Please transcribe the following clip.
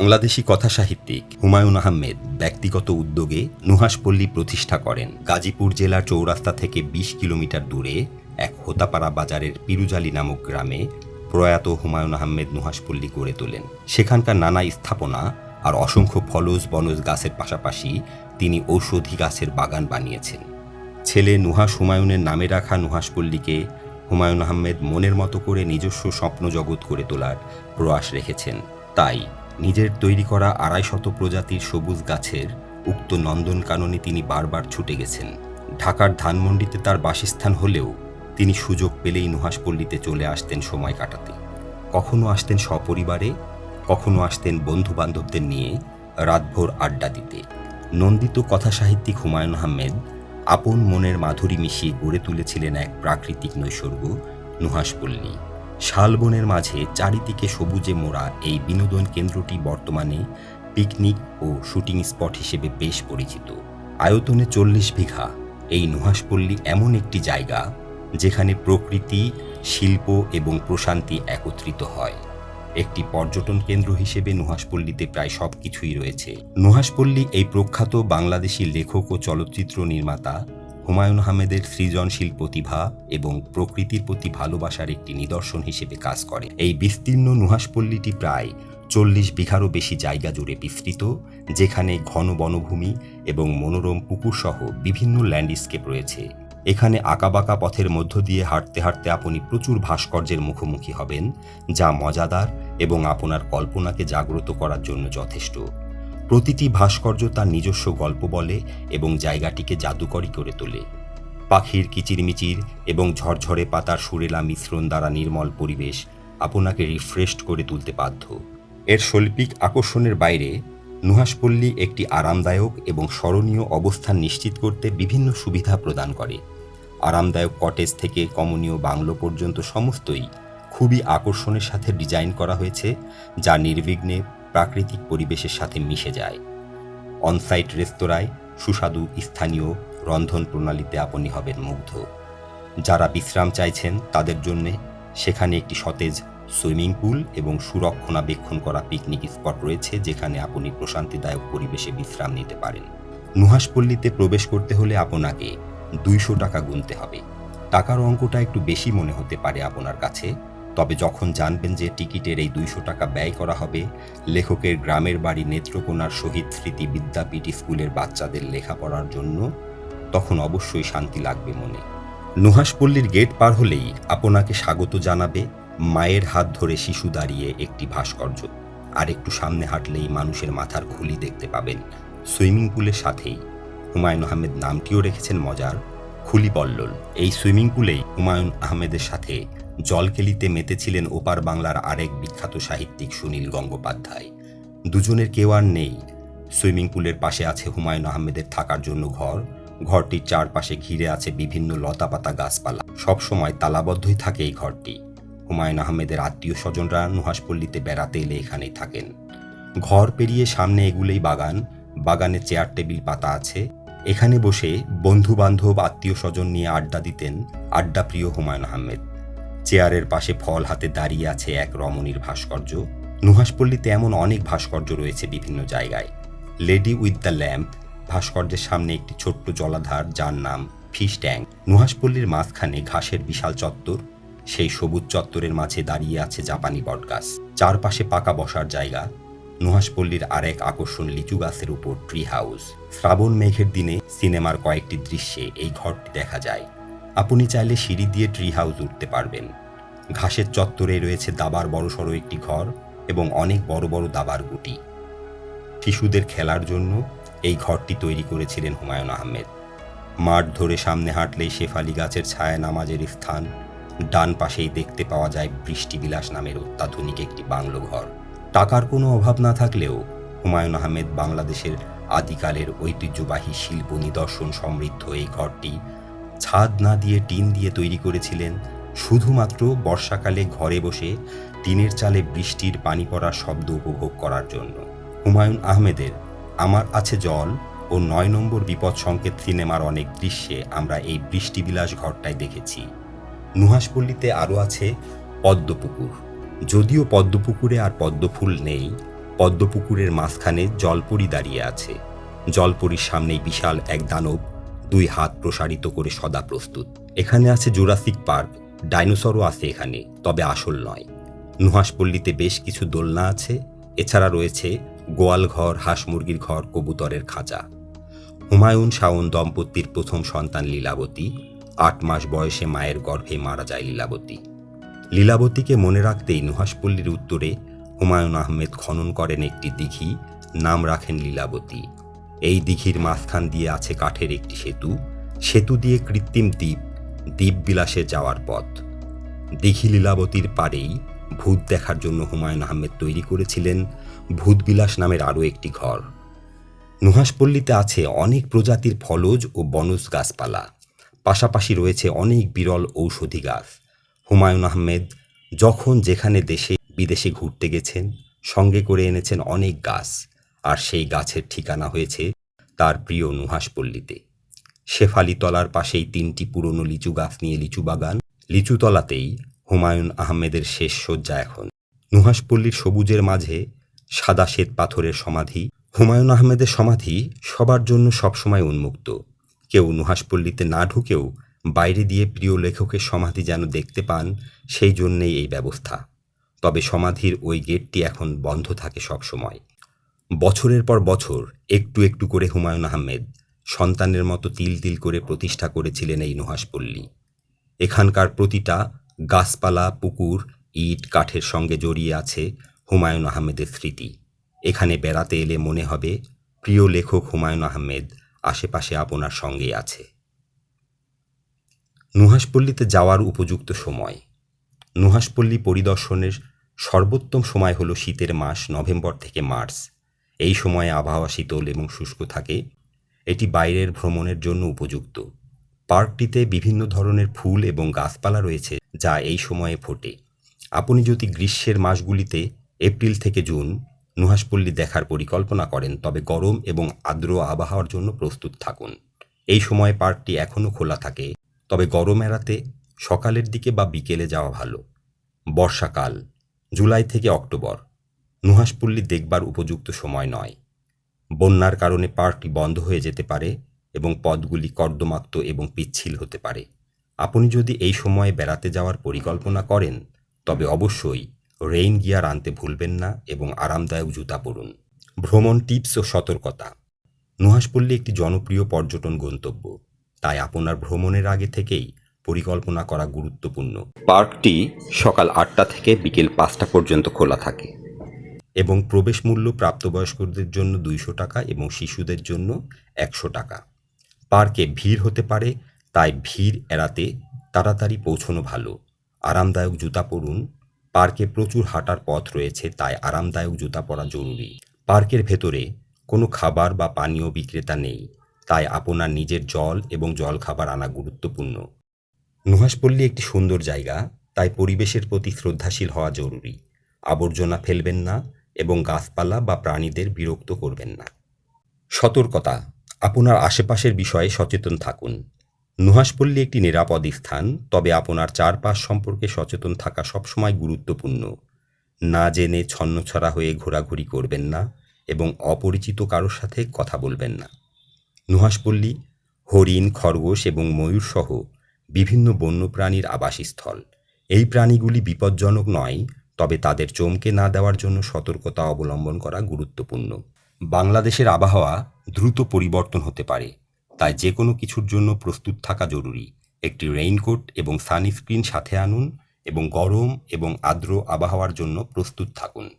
বাংলাদেশি কথাসাহিত্যিক হুমায়ুন আহমেদ ব্যক্তিগত উদ্যোগে নুহাসপল্লী প্রতিষ্ঠা করেন। গাজীপুর জেলার চৌরাস্তা থেকে ২০ কিলোমিটার দূরে এক হোতাপাড়া বাজারের পিরুজালি নামক গ্রামে প্রয়াত হুমায়ুন আহমেদ নুহাসপল্লী গড়ে তোলেন। সেখানকার নানা স্থাপনা আর অসংখ্য ফলজ বনজ গাছের পাশাপাশি তিনি ঔষধি গাছের বাগান বানিয়েছেন। ছেলে নুহাস হুমায়ুনের নামে রাখা নুহাসপল্লীকে হুমায়ুন আহমেদ মনের মতো করে নিজস্ব স্বপ্ন জগৎ করে তোলার প্রয়াস রেখেছেন। তাই নিজের তৈরি করা আড়াই শত প্রজাতির সবুজ গাছের উক্ত নন্দনকাননে তিনি বারবার ছুটে গেছেন। ঢাকার ধানমন্ডিতে তার বাসস্থান হলেও তিনি সুযোগ পেলেই নুহাসপল্লীতে চলে আসতেন সময় কাটাতে। কখনো আসতেন সপরিবারে, কখনো আসতেন বন্ধু বান্ধবদের নিয়ে রাতভর আড্ডা দিতে। নন্দিত কথাসাহিত্যিক হুমায়ুন আহমেদ আপন মনের মাধুরী মিশিয়ে গড়ে তুলেছিলেন এক প্রাকৃতিক নৈসর্গ নুহাসপল্লী শালবনের মাঝে চারিদিকে সবুজে মোড়া এই বিনোদন কেন্দ্রটি বর্তমানে পিকনিক ও শুটিং স্পট হিসেবে বেশ পরিচিত। আয়তনে চল্লিশ বিঘা। এই নুহাসপল্লী এমন একটি জায়গা যেখানে প্রকৃতি, শিল্প এবং প্রশান্তি একত্রিত হয়। একটি পর্যটন কেন্দ্র হিসেবে নুহাসপল্লীতে প্রায় সব কিছুই রয়েছে। নুহাসপল্লী এই প্রখ্যাত বাংলাদেশি লেখক ও চলচ্চিত্র নির্মাতা হুমায়ুন আহমেদের সৃজনশীল প্রতিভা এবং প্রকৃতির প্রতি ভালোবাসার একটি নিদর্শন হিসেবে কাজ করে। এই বিস্তীর্ণ নুহাসপল্লীটি প্রায় চল্লিশ বিঘারও বেশি জায়গা জুড়ে বিস্তৃত, যেখানে ঘন বনভূমি এবং মনোরম পুকুরসহ বিভিন্ন ল্যান্ডস্কেপ রয়েছে। এখানে আঁকাবাঁকা পথের মধ্য দিয়ে হাঁটতে হাঁটতে আপনি প্রচুর ভাস্কর্যের মুখোমুখি হবেন, যা মজাদার এবং আপনার কল্পনাকে জাগ্রত করার জন্য যথেষ্ট। প্রতিটি ভাস্কর্য তার নিজস্ব গল্প বলে এবং জায়গাটিকে জাদুকরী করে তোলে। পাখির কিচিরমিচির এবং ঝরঝরে পাতার সুরেলা মিশ্রণ দ্বারা নির্মল পরিবেশ আপনাকে রিফ্রেশড করে তুলতে বাধ্য। এর শৈল্পিক আকর্ষণের বাইরে নুহাসপল্লী একটি আরামদায়ক এবং স্মরণীয় অবস্থান নিশ্চিত করতে বিভিন্ন সুবিধা প্রদান করে। আরামদায়ক কটেজ থেকে কমনীয় বাংলো পর্যন্ত সমস্তই খুবই আকর্ষণের সাথে ডিজাইন করা হয়েছে, যা নির্বিঘ্নে প্রাকৃতিক পরিবেশের সাথে মিশে যায়। অনসাইট রেস্তোরাঁয় সুস্বাদু স্থানীয় রন্ধন প্রণালীতে আপনি হবেন মুগ্ধ। যারা বিশ্রাম চাইছেন তাদের জন্য সেখানে একটি সতেজ সুইমিং পুল এবং সুরক্ষণাবেক্ষণ করা পিকনিক স্পট রয়েছে যেখানে আপনি প্রশান্তিদায়ক পরিবেশে বিশ্রাম নিতে পারেন। নুহাসপল্লীতে প্রবেশ করতে হলে আপনাকে দুইশো টাকা গুনতে হবে। টাকার অঙ্কটা একটু বেশি মনে হতে পারে আপনার কাছে। তবে যখন জানবেন যে টিকিটের এই দুইশো টাকা ব্যয় করা হবে, লেখকের গ্রামের বাড়ি নেত্রকোনার শহীদ স্মৃতি বিদ্যাপীঠ স্কুলের বাচ্চাদের লেখাপড়ার জন্য, তখন অবশ্যই শান্তি লাগবে মনে। নুহাসপল্লীর গেট পার হলেই আপনাকে স্বাগত জানাবে মায়ের হাত ধরে শিশু দাঁড়িয়ে একটি ভাস্কর্য। আর একটু সামনে হাঁটলেই মানুষের মাথার খুলি দেখতে পাবেন। সুইমিং পুলের সাথেই। হুমায়ুন আহমেদ নামটিও রেখেছেন মজার। খুলি পল্লল এই সুইমিং পুলেই হুমায়ুন আহমেদের সাথে জলকেলিতে মেতেছিলেন ওপার বাংলার আরেক বিখ্যাত সাহিত্যিক সুনীল গঙ্গোপাধ্যায়। দুজনের কেউ আর নেই। সুইমিং পুলের পাশে আছে হুমায়ুন আহমেদের থাকার জন্য ঘর। ঘরটির চারপাশে ঘিরে আছে বিভিন্ন লতাপাতা গাছপালা। সবসময় তালাবদ্ধই থাকে এই ঘরটি। হুমায়ুন আহমেদের আত্মীয় স্বজনরা নুহাসপল্লীতে বেড়াতে এলে এখানেই থাকেন। ঘর পেরিয়ে সামনে এগুলেই বাগান। বাগানে চেয়ার, টেবিল, পাতা আছে। এখানে বসে বন্ধু বান্ধব আত্মীয় স্বজন নিয়ে আড্ডা দিতেন আড্ডা প্রিয় হুমায়ুন আহমেদ। চেয়ারের পাশে ফল হাতে দাঁড়িয়ে আছে এক রমণীর ভাস্কর্য। নুহাসপল্লীতে এমন অনেক ভাস্কর্য রয়েছে বিভিন্ন জায়গায়। লেডি উইথ দ্য ল্যাম্প, ভাস্কর্যের সামনে একটি ছোট্ট জলাধার যার নাম ফিশ ট্যাঙ্ক। নুহাসপল্লীর মাঝখানে ঘাসের বিশাল চত্বর, সেই সবুজ চত্বরের মাঝে দাঁড়িয়ে আছে জাপানি বটগাছ। চারপাশে পাকা বসার জায়গা নুহাসপল্লীর আরেক আকর্ষণ লিচু গাছের উপর ট্রি হাউস শ্রাবণ মেঘের দিনে সিনেমার কয়েকটি দৃশ্যে এই ঘরটি দেখা যায়। আপনি চাইলে সিঁড়ি দিয়ে ট্রি হাউস উঠতে পারবেন। ঘাসের চত্বরে রয়েছে দাবার বড়সড় একটি ঘর এবং অনেক বড় বড় দাবার গুটি। শিশুদের খেলার জন্য এই ঘরটি তৈরি করেছিলেন হুমায়ুন আহমেদ। মাঠ ধরে সামনে হাঁটলেই শেফালি গাছের ছায়া নামাজের স্থান। ডান পাশেই দেখতে পাওয়া যায় বৃষ্টিবিলাস নামের অত্যাধুনিক একটি বাংলো ঘর। টাকার কোনো অভাব না থাকলেও হুমায়ুন আহমেদ বাংলাদেশের আদিকালের ঐতিহ্যবাহী শিল্প নিদর্শন সমৃদ্ধ এই ঘরটি ছাদ না দিয়ে টিন দিয়ে তৈরি করেছিলেন। শুধুমাত্র বর্ষাকালে ঘরে বসে টিনের চালে বৃষ্টির পানি পড়ার শব্দ উপভোগ করার জন্য। হুমায়ুন আহমেদের আমার আছে জল ও নয় নম্বর বিপদ সংকেত সিনেমার অনেক দৃশ্যে আমরা এই বৃষ্টিবিলাস ঘরটায় দেখেছি। নুহাসপল্লীতে আরও আছে পদ্মপুকুর। যদিও পদ্মপুকুরে আর পদ্মফুল নেই, পদ্মপুকুরের মাঝখানে জলপরি দাঁড়িয়ে আছে। জলপরির সামনেই বিশাল এক দানব দুই হাত প্রসারিত করে সদা প্রস্তুত। এখানে আছে জুরাসিক পার্ক, ডাইনোসরও আছে এখানে, তবে আসল নয়। নুহাসপল্লীতে বেশ কিছু দোলনা আছে, এছাড়া রয়েছে গোয়াল ঘর, হাঁস মুরগির ঘর, কবুতরের খাঁচা। হুমায়ুন শাওন দম্পতির প্রথম সন্তান লীলাবতী, আট মাস বয়সে মায়ের গর্ভে মারা যায় লীলাবতী। লীলাবতীকে মনে রাখতেই নুহাসপল্লীর উত্তরে হুমায়ুন আহমেদ খনন করেন একটি দিঘি, নাম রাখেন লীলাবতী। এই দিঘির মাঝখান দিয়ে আছে কাঠের একটি সেতু। সেতু দিয়ে কৃত্রিম দ্বীপ দ্বীপ বিলাসে যাওয়ার পথ। দিঘি লীলাবতীর পাড়েই ভূত দেখার জন্য হুমায়ুন আহমেদ তৈরি করেছিলেন ভূতবিলাস নামের আরও একটি ঘর। নুহাসপল্লীতে আছে অনেক প্রজাতির ফলজ ও বনজ গাছপালা। পাশাপাশি রয়েছে অনেক বিরল ঔষধি গাছ। হুমায়ুন আহমেদ যখন যেখানে দেশে, বিদেশে ঘুরতে গেছেন, সঙ্গে করে এনেছেন অনেক গাছ, আর সেই গাছের ঠিকানা হয়েছে তার প্রিয় নুহাসপল্লীতে শেফালিতলার পাশেই তিনটি পুরনো লিচু গাছ নিয়ে লিচু বাগান। লিচুতলাতেই হুমায়ুন আহমেদের শেষ শয্যা এখন। নুহাসপল্লীর সবুজের মাঝে সাদা শ্বেত পাথরের সমাধি। হুমায়ুন আহমেদের সমাধি সবার জন্য সবসময় উন্মুক্ত। কেউ নুহাসপল্লীতে না ঢুকেও বাইরে দিয়ে প্রিয় লেখকের সমাধি যেন দেখতে পান, সেই জন্যেই এই ব্যবস্থা। তবে সমাধির ওই গেটটি এখন বন্ধ থাকে সবসময়। বছরের পর বছর একটু একটু করে হুমায়ুন আহমেদ সন্তানের মতো তিল তিল করে প্রতিষ্ঠা করেছিলেন এই নুহাসপল্লী এখানকার প্রতিটা গাছপালা, পুকুর, ইট, কাঠের সঙ্গে জড়িয়ে আছে হুমায়ুন আহমেদের স্মৃতি। এখানে বেড়াতে এলে মনে হবে, প্রিয় লেখক হুমায়ুন আহমেদ আশেপাশে আপনার সঙ্গেই আছে। নুহাসপল্লীতে যাওয়ার উপযুক্ত সময়। নুহাসপল্লী পরিদর্শনের সর্বোত্তম সময় হলো শীতের মাস, নভেম্বর থেকে মার্চ। এই সময়ে আবহাওয়া শীতল এবং শুষ্ক থাকে। এটি বাইরের ভ্রমণের জন্য উপযুক্ত। পার্কটিতে বিভিন্ন ধরনের ফুল এবং গাছপালা রয়েছে যা এই সময়ে ফোটে। আপনি যদি গ্রীষ্মের মাসগুলিতে এপ্রিল থেকে জুন নুহাসপল্লী দেখার পরিকল্পনা করেন, তবে গরম এবং আর্দ্র আবহাওয়ার জন্য প্রস্তুত থাকুন। এই সময়ে পার্কটি এখনও খোলা থাকে। তবে গরম এড়াতে সকালের দিকে বা বিকেলে যাওয়া ভালো। বর্ষাকাল, জুলাই থেকে অক্টোবর। নুহাসপল্লী দেখবার উপযুক্ত সময় নয়। বন্যার কারণে পার্কটি বন্ধ হয়ে যেতে পারে এবং পথগুলি কর্দমাক্ত এবং পিচ্ছিল হতে পারে। আপনি যদি এই সময়ে বেড়াতে যাওয়ার পরিকল্পনা করেন, তবে অবশ্যই রেইন গিয়ার আনতে ভুলবেন না এবং আরামদায়ক জুতা পরুন। ভ্রমণ টিপস ও সতর্কতা। নুহাসপল্লী একটি জনপ্রিয় পর্যটন গন্তব্য। তাই আপনার ভ্রমণের আগে থেকেই পরিকল্পনা করা গুরুত্বপূর্ণ। পার্কটি সকাল আটটা থেকে বিকেল পাঁচটা পর্যন্ত খোলা থাকে। এবং প্রবেশ মূল্য প্রাপ্তবয়স্কদের জন্য দুইশো টাকা এবং শিশুদের জন্য একশো টাকা। পার্কে ভিড় হতে পারে তাই ভিড় এড়াতে তাড়াতাড়ি পৌঁছনো ভালো। আরামদায়ক জুতা পরুন। পার্কে প্রচুর হাঁটার পথ রয়েছে তাই আরামদায়ক জুতা পরা জরুরি। পার্কের ভেতরে কোনো খাবার বা পানীয় বিক্রেতা নেই। তাই আপনার নিজের জল এবং জল খাবার আনা গুরুত্বপূর্ণ। নুহাসপল্লী একটি সুন্দর জায়গা, তাই পরিবেশের প্রতি শ্রদ্ধাশীল হওয়া জরুরি। আবর্জনা ফেলবেন না এবং গাছপালা বা প্রাণীদের বিরক্ত করবেন না। সতর্কতা, আপনার আশেপাশের বিষয়ে সচেতন থাকুন। নুহাসপল্লী একটি নিরাপদ স্থান, তবে আপনার চারপাশ সম্পর্কে সচেতন থাকা সবসময় গুরুত্বপূর্ণ। না জেনে ছন্নছড়া হয়ে ঘোরাঘুরি করবেন না এবং অপরিচিত কারোর সাথে কথা বলবেন না। নুহাসপল্লী হরিণ, খরগোশ এবং ময়ূর সহ বিভিন্ন বন্যপ্রাণীর আবাসস্থল। এই প্রাণীগুলি বিপজ্জনক নয়, তবে তাদের চমকে না দেওয়ার জন্য সতর্কতা অবলম্বন করা গুরুত্বপূর্ণ। বাংলাদেশের আবহাওয়া দ্রুত পরিবর্তন হতে পারে, তাই যে কোনো কিছুর জন্য প্রস্তুত থাকা জরুরি। একটি রেইনকোট এবং সানস্ক্রিন সাথে আনুন এবং গরম এবং আর্দ্র আবহাওয়ার জন্য প্রস্তুত থাকুন।